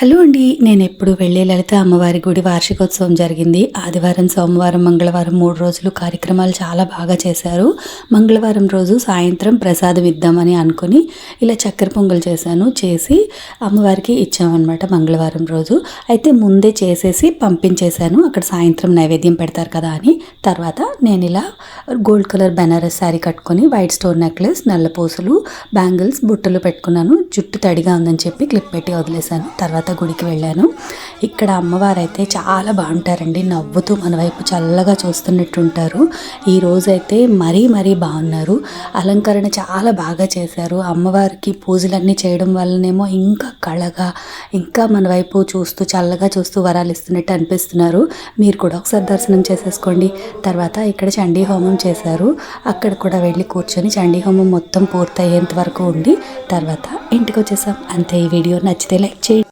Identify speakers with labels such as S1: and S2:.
S1: Hello అండి నేను ఎప్పుడు వెళ్ళే లలిత అమ్మవారి గుడి వార్షికోత్సవం జరిగింది. ఆదివారం సోమవారం మంగళవారం మూడు రోజులు కార్యక్రమాలు చాలా బాగా చేశారు. మంగళవారం రోజు సాయంత్రం ప్రసాదం ఇద్దామని అనుకుని ఇలా చక్కెర పొంగల్ చేశాను. చేసి అమ్మవారికి ఇచ్చామన్నమాట మంగళవారం రోజు. అయితే ముందే చేసేసి పంపించేశాను. అక్కడ సాయంత్రం నైవేద్యం పెడతారు కదా అని. తర్వాత నేను ఇలా గోల్డ్ కలర్ బెనారస్ శారీ కట్టుకొని వైట్ స్టోన్ నెక్లెస్ నల్ల పూసలు బ్యాంగిల్స్ బుట్టలు పెట్టుకున్నాను. జుట్టు తడిగా ఉందని చెప్పి క్లిప్ పెట్టి వదిలేశాను. తర్వాత గుడికి వెళ్ళాను. ఇక్కడ అమ్మవారు అయితే చాలా బాగుంటారండి. నవ్వుతూ మన వైపు చల్లగా చూస్తున్నట్టు ఉంటారు ఈ మరీ మరీ బాగున్నారు. అలంకరణ చాలా బాగా చేశారు. అమ్మవారికి పూజలన్నీ చేయడం వల్లనేమో ఇంకా కళగా ఇంకా మన వైపు చూస్తూ చల్లగా చూస్తూ వరాలు ఇస్తున్నట్టు అనిపిస్తున్నారు. మీరు కూడా ఒకసారి దర్శనం చేసేసుకోండి. తర్వాత ఇక్కడ చండీ హోమం చేశారు. అక్కడ కూడా వెళ్ళి కూర్చొని చండీ హోమం మొత్తం పూర్తయ్యేంత వరకు ఉండి తర్వాత ఇంటికి వచ్చేసాం. అంతే ఈ వీడియో నచ్చితే లైక్ చేయండి.